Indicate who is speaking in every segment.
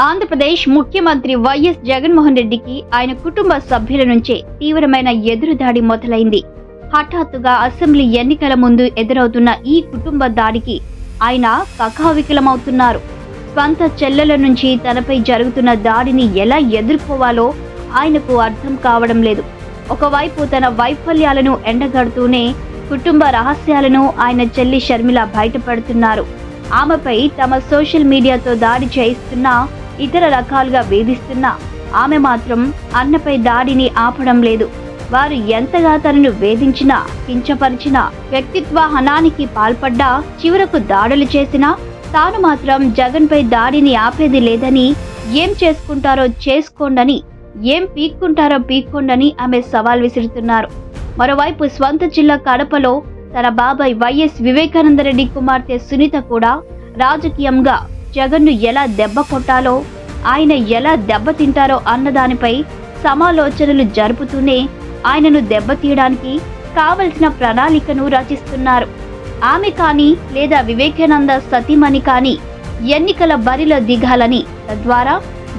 Speaker 1: ఆంధ్రప్రదేశ్ ముఖ్యమంత్రి వైఎస్ జగన్మోహన్ రెడ్డికి ఆయన కుటుంబ సభ్యుల నుంచే తీవ్రమైన ఎదురుదాడి మొదలైంది. హఠాత్తుగా అసెంబ్లీ ఎన్నికల ముందు ఎదురవుతున్న ఈ కుటుంబ దాడికి ఆయన కకావికలమవుతున్నారు స్వంత చెల్లెల నుంచి తనపై జరుగుతున్న దాడిని ఎలా ఎదుర్కోవాలో ఆయనకు అర్థం కావడం లేదు. ఒకవైపు తన వైఫల్యాలను ఎండగడుతూనే కుటుంబ రహస్యాలను ఆయన చెల్లి షర్మిల బయటపడుతున్నారు. ఆమెపై తమ సోషల్ మీడియాతో దాడి చేయిస్తున్నా ఇతర రకాలుగా వేధిస్తున్నా. ఆమె మాత్రం అన్నపై దాడిని ఆపడం లేదు. వారు ఎంతగా తనను వేధించినా కించపరిచినా వ్యక్తిత్వ హనానికి పాల్పడ్డా చివరకు దాడులు చేసినా తాను మాత్రం జగన్పై దాడిని ఆపేది లేదని ఏం చేసుకుంటారో చేసుకోండని ఏం పీక్కుంటారో పీక్కోండని ఆమె సవాల్ విసురుతున్నారు. మరోవైపు స్వంత జిల్లా కడపలో తన బాబాయ్ వైఎస్ వివేకానందరెడ్డి కుమార్తె సునీత కూడా రాజకీయంగా జగన్ను ఎలా దెబ్బ కొట్టాలో ఆయన ఎలా దెబ్బతింటారో అన్నదానిపై సమాలోచనలు జరుపుతూనే ఆయనను దెబ్బతీయడానికి కావలసిన ప్రణాళికను రచిస్తున్నారు. ఆమె కానీ లేదా వివేకానంద సతీమణి కానీ ఎన్నికల బరిలో దిగాలని తద్వారా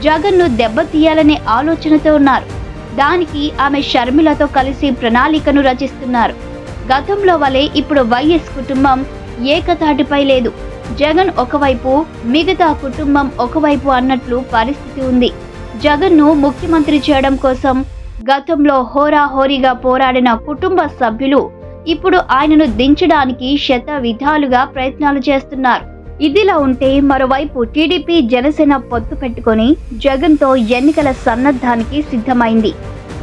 Speaker 1: జగన్ను దెబ్బతీయాలనే ఆలోచనతో ఉన్నారు. దానికి ఆమె షర్మిలతో కలిసి ప్రణాళికను రచిస్తున్నారు. గతంలో వలె ఇప్పుడు వైఎస్ కుటుంబం ఏకతాటిపై లేదు. జగన్ ఒకవైపు మిగతా కుటుంబం ఒకవైపు అన్నట్లు పరిస్థితి ఉంది. జగన్ను ముఖ్యమంత్రి చేయడం కోసం గతంలో హోరాహోరీగా పోరాడిన కుటుంబ సభ్యులు ఇప్పుడు ఆయనను దించడానికి శత విధాలుగా ప్రయత్నాలు చేస్తున్నారు. ఇదిలా ఉంటే మరోవైపు టీడీపీ జనసేన పొత్తు పెట్టుకొని జగన్తో ఎన్నికల సన్నద్ధానికి సిద్ధమైంది.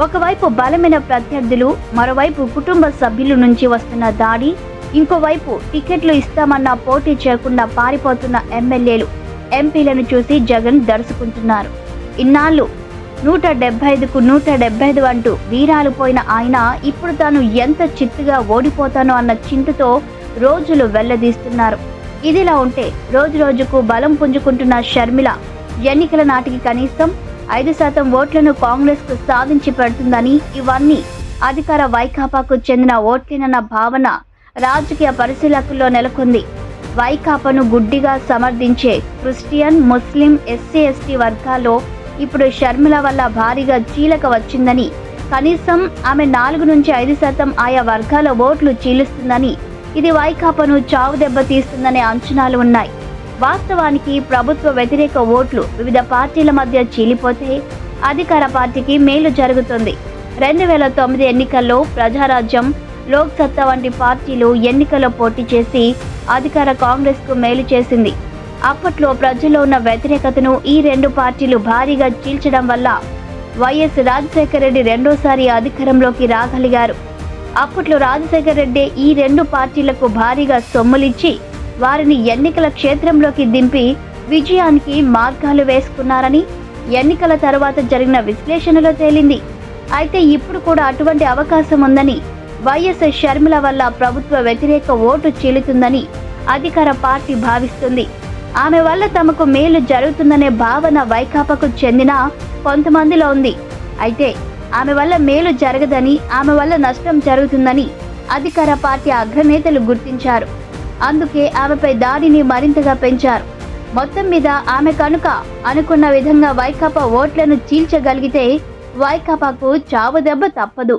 Speaker 1: ఒకవైపు బలమైన ప్రత్యర్థులు మరోవైపు కుటుంబ సభ్యుల నుంచి వస్తున్న దాడి ఇంకోవైపు టికెట్లు ఇస్తామన్న పోటీ చేయకుండా పారిపోతున్న ఎమ్మెల్యేలు ఎంపీలను చూసి జగన్ దర్శుకుంటున్నారు ఇన్నాళ్ళు నూట డెబ్బై ఐదుకు నూట డెబ్బై ఐదు అంటూ వీరాలు పోయిన ఆయన ఇప్పుడు తాను ఎంత చిత్తుగా ఓడిపోతానో అన్న చింతతో రోజులు వెల్లదీస్తున్నారు ఇదిలా ఉంటే రోజు రోజుకు బలం పుంజుకుంటున్న షర్మిల ఎన్నికల నాటికి కనీసం ఐదు శాతం ఓట్లను కాంగ్రెస్కు సాధించి పెడుతుందని ఇవన్నీ అధికార వైకాపాకు చెందిన ఓట్లేనన్న భావన రాజకీయ పరిశీలకుల్లో నెలకొంది. వైకాపాను గుడ్డిగా సమర్థించే క్రిస్టియన్ ముస్లిం ఎస్సీ ఎస్టీ వర్గాల్లో ఇప్పుడు షర్మిల వల్ల భారీగా చీలక వచ్చిందని కనీసం ఆమె నాలుగు నుంచి ఐదు శాతం ఆయా వర్గాల ఓట్లు చీలుస్తుందని ఇది వైకాపాను చావు దెబ్బ తీస్తుందనే అంచనాలు ఉన్నాయి. వాస్తవానికి ప్రభుత్వ వ్యతిరేక ఓట్లు వివిధ పార్టీల మధ్య చీలిపోతే అధికార పార్టీకి మేలు జరుగుతుంది. రెండు వేల తొమ్మిది ఎన్నికల్లో ప్రజారాజ్యం లోక్ సత్తా వంటి పార్టీలు ఎన్నికల్లో పోటీ చేసి అధికార కాంగ్రెస్కు మేలు చేసింది. అప్పట్లో ప్రజల్లో ఉన్న వ్యతిరేకతను ఈ రెండు పార్టీలు భారీగా చీల్చడం వల్ల వైఎస్ రాజశేఖర రెడ్డి రెండోసారి అధికారంలోకి రాగలిగారు. అప్పట్లో రాజశేఖర రెడ్డి ఈ రెండు పార్టీలకు భారీగా సొమ్ములిచ్చి వారిని ఎన్నికల క్షేత్రంలోకి దింపి విజయానికి మార్గాలు వేసుకున్నారని ఎన్నికల తర్వాత జరిగిన విశ్లేషణలో తేలింది. అయితే ఇప్పుడు కూడా అటువంటి అవకాశం ఉందని వైఎస్ షర్మిల వల్ల ప్రభుత్వ వ్యతిరేక ఓటు చీలుతుందని అధికార పార్టీ భావిస్తుంది. ఆమె వల్ల తమకు మేలు జరుగుతుందనే భావన వైకాపాకు చెందిన కొంతమందిలో ఉంది. అయితే ఆమె వల్ల మేలు జరగదని ఆమె వల్ల నష్టం జరుగుతుందని అధికార పార్టీ అగ్రనేతలు గుర్తించారు. అందుకే ఆమెపై దాడిని మరింతగా పెంచారు. మొత్తం మీద ఆమె కనుక అనుకున్న విధంగా వైకాపా ఓట్లను చీల్చగలిగితే వైకాపాకు చావు దెబ్బ తప్పదు.